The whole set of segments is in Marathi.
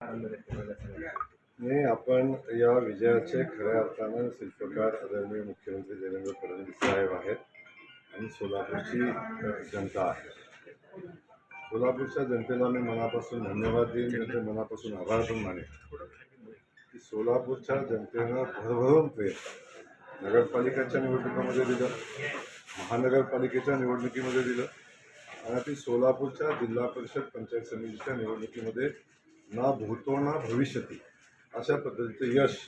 नाही आपण या विजयाचे खऱ्या अर्थानं शिल्पकार आदरणीय मुख्यमंत्री देवेंद्र फडणवीस साहेब आहेत आणि सोलापूरची जनता आहे. सोलापूरच्या जनतेला मी मनापासून धन्यवाद देईन म्हणजे मनापासून आभार पण मानेन. की सोलापूरच्या जनतेनं भरभरून प्रेम नगरपालिकेच्या निवडणुकीमध्ये दिलं महानगरपालिकेच्या निवडणुकीमध्ये दिलं आणि ती सोलापूरच्या जिल्हा परिषद पंचायत समितीच्या निवडणुकीमध्ये ना भूतो ना भविष्यती अशा पद्धतीचं यश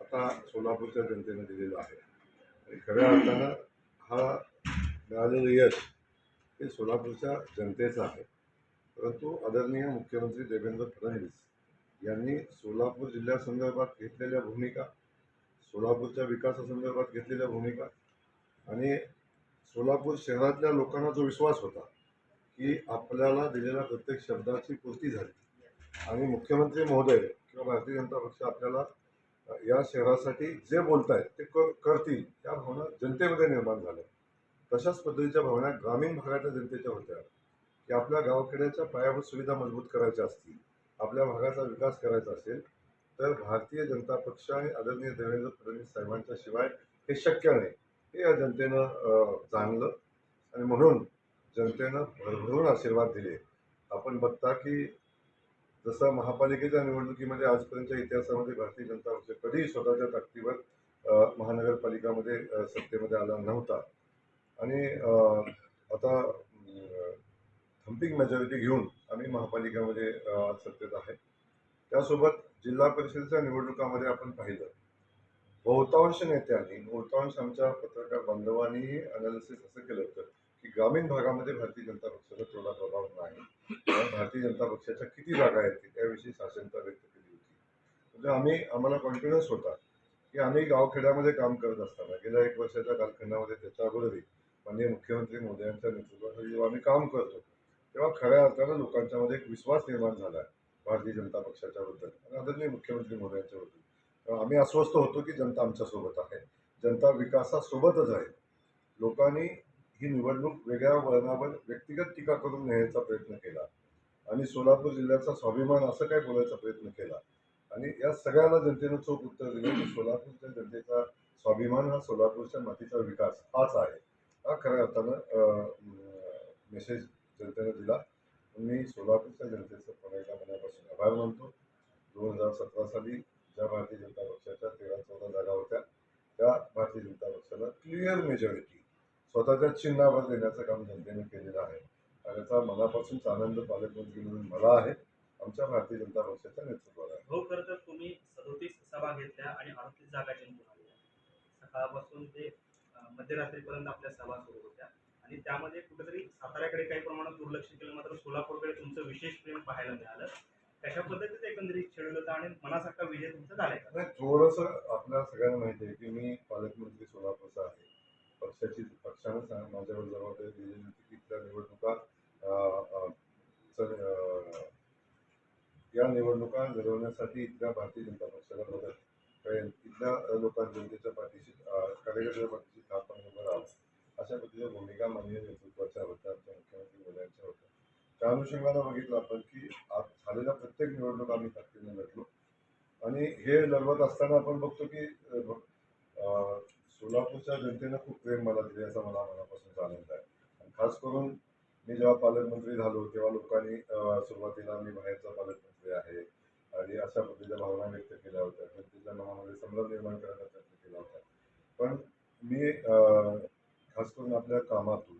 आता सोलापूरच्या जनतेनं दिलेलं आहे. आणि खऱ्या अर्थानं हा मिळालेलं यश हे सोलापूरच्या जनतेचं आहे. परंतु आदरणीय मुख्यमंत्री देवेंद्र फडणवीस यांनी सोलापूर जिल्ह्यासंदर्भात घेतलेल्या भूमिका सोलापूरच्या विकासासंदर्भात घेतलेल्या भूमिका आणि सोलापूर शहरातल्या लोकांना जो विश्वास होता की आपल्याला दिलेल्या प्रत्येक शब्दाची पूर्ती झाली. आणि मुख्यमंत्री महोदय किंवा भारतीय जनता पक्ष आपल्याला या शहरासाठी जे बोलत आहेत ते क करतील त्या भावना जनतेमध्ये निर्माण झाल्या. तशाच पद्धतीच्या भावना ग्रामीण भागातल्या जनतेच्या होत्या. की आपल्या गावखेड्याच्या पायाभूत सुविधा मजबूत करायच्या असतील आपल्या भागाचा विकास करायचा असेल तर भारतीय जनता पक्ष आणि आदरणीय देवेंद्र फडणवीस साहेबांच्या शिवाय हे शक्य नाही. हे या जनतेनं जाणलं आणि म्हणून जनतेनं भरभरून आशीर्वाद दिले. आपण बघता की जसं महापालिकेच्या निवडणुकीमध्ये आजपर्यंतच्या इतिहासामध्ये भारतीय जनता पक्ष कधीही स्वतःच्या ताकदीवर महानगरपालिकामध्ये सत्तेमध्ये आला नव्हता. आणि आता थम्पिंग मेजॉरिटी घेऊन आम्ही महापालिकामध्ये आज सत्तेत आहे. त्यासोबत जिल्हा परिषदेच्या निवडणुकामध्ये आपण पाहिलं. बहुतांश नेत्यांनी बहुतांश आमच्या पत्रकार बांधवांनीही अनालिसिस असं केलं होतं. की ग्रामीण भागामध्ये भारतीय जनता पक्षाचा तेवढा प्रभाव नाही. भारतीय जनता पक्षाच्या किती जागा आहेत त्याविषयी साशंकता व्यक्त केली होती. म्हणजे आम्ही आम्हाला कॉन्फिडन्स होता की आम्ही गावखेड्यामध्ये काम करत असताना गेल्या एक वर्षाच्या कालखंडामध्ये त्याच्या अगोदरही माननीय मुख्यमंत्री मोदयांच्या नेतृत्वाखाली जेव्हा आम्ही काम करतो तेव्हा खऱ्या अर्थानं लोकांच्यामध्ये एक विश्वास निर्माण झाला आहे भारतीय जनता पक्षाच्याबद्दल आणि आदरणीय मुख्यमंत्री मोदयांच्याबद्दल बद्दल. आम्ही अस्वस्थ होतो की जनता आमच्यासोबत आहे. जनता विकासासोबतच आहे. लोकांनी ही निवडणूक वेगळ्या वळणावर व्यक्तिगत टीका करून नेण्याचा प्रयत्न केला. आणि सोलापूर जिल्ह्याचा स्वाभिमान असं काय बोलायचा प्रयत्न केला. आणि या सगळ्याला जनतेनं चोख उत्तर दिलं की सोलापूरच्या जनतेचा स्वाभिमान हा सोलापूरच्या मातीचा विकास हाच आहे. हा खऱ्या अर्थानं मेसेज जनतेनं दिला. मी सोलापूरच्या जनतेचं पुन्हा मनापासून आभार मानतो. दोन हजार सतरा साली ज्या भारतीय जनता पक्षाच्या तेरा चौदा जागा होत्या त्या भारतीय जनता पक्षाला क्लिअर मेजॉरिटी स्वतःच्या चिन्हावर देण्याचं काम जनतेने केलेलं आहे. आणि याचा मनापासूनच आनंद पालकमंत्री म्हणून मला आहे. आमच्या भारतीय जनता पक्षाच्या नेतृत्वाला आहे. हो खरं तर तुम्ही सदोतीस सभा घेतल्या आणि अडतीस जागा जिंकून आल्या. सकाळपासून ते मध्यरात्रीपर्यंत आपल्या सभा सुरू होत्या. आणि त्यामध्ये कुठेतरी साताऱ्याकडे काही प्रमाणात दुर्लक्ष केलं मात्र सोलापूरकडे तुमचं विशेष प्रेम पाहायला मिळालं. कशा पद्धतीचं एकंदरीत शेड्यूल होतं आणि मनासारखा विजय तुमचा झालाय नाही थोडंसं आपल्या सगळ्यांना माहिती आहे की मी पालकमंत्री सोलापूरचा आहे. पक्षाची पक्षानं माझ्यावर जबाबदारी दिलेली होती की त्या निवडणुका या निवडणुका लढवण्यासाठी इथल्या भारतीय जनता पक्षाला मदत कळेल इथल्या अं, जनतेच्या पाठीशी कार्यकर्त्याच्या पाठीशी ठाम उभं राहावं. अशा पद्धतीच्या भूमिका माननीय नेतृत्वाच्या होत्या आमच्या मुख्यमंत्री मोदयांच्या होत्या. त्या अनुषंगानं बघितलं आपण की आज झालेल्या प्रत्येक निवडणूक आम्ही ताकदीने लढलो. आणि हे लढवत असताना आपण बघतो की सोलापूरच्या जनतेनं खूप प्रेम मला दिले याचा मला मनापासून आनंद आहे. आणि खास करून मी जेव्हा पालकमंत्री झालो तेव्हा लोकांनी सुरुवातीला मी बाहेरचा पालकमंत्री आहे. आणि अशा पद्धतीच्या भावना व्यक्त केल्या होत्या. जनतेच्या मनामध्ये संभ्रम निर्माण करण्याचा प्रयत्न केला होता. पण मी खास करून आपल्या कामातून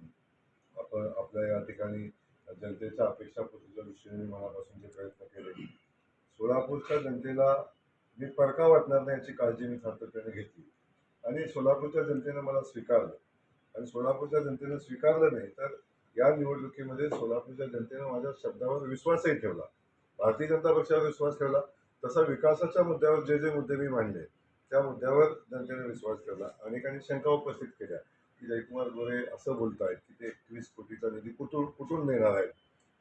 आपण आपल्या या ठिकाणी जनतेच्या अपेक्षापूर्तीच्या दृष्टीने मी मनापासून जे प्रयत्न केले सोलापूरच्या जनतेला मी परका वाटणार नाही याची काळजी मी सातत्याने घेतली. आणि सोलापूरच्या जनतेनं मला स्वीकारलं. आणि सोलापूरच्या जनतेनं स्वीकारलं नाही तर या निवडणुकीमध्ये सोलापूरच्या जनतेनं माझ्या शब्दावर विश्वासही ठेवला. भारतीय जनता पक्षावर विश्वास ठेवला. तसा विकासाच्या मुद्द्यावर जे जे मुद्दे मी मांडले त्या मुद्द्यावर जनतेने विश्वास ठेवला. अनेकांनी शंका उपस्थित केल्या की जयकुमार गोरे असं बोलतायत की ते एकवीस कोटीचा निधी कुठून कुठून देणार आहेत?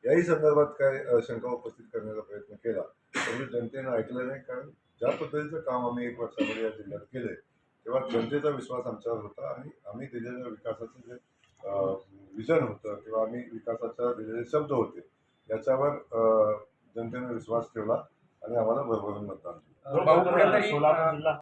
याही संदर्भात काय शंका उपस्थित करण्याचा प्रयत्न केला. परंतु जनतेनं ऐकलं नाही कारण ज्या पद्धतीचं काम आम्ही एक वर्षामध्ये या जिल्ह्यात केले तेव्हा जनतेचा विश्वास आमच्यावर होता आणि आम्ही दिलेल्या विकासाचं जे विजन होतं किंवा आम्ही विकासाच्या दिलेले शब्द होते याच्यावर जनतेने विश्वास ठेवला आणि आम्हाला भरभरून मतदान सोलापूर जिल्हा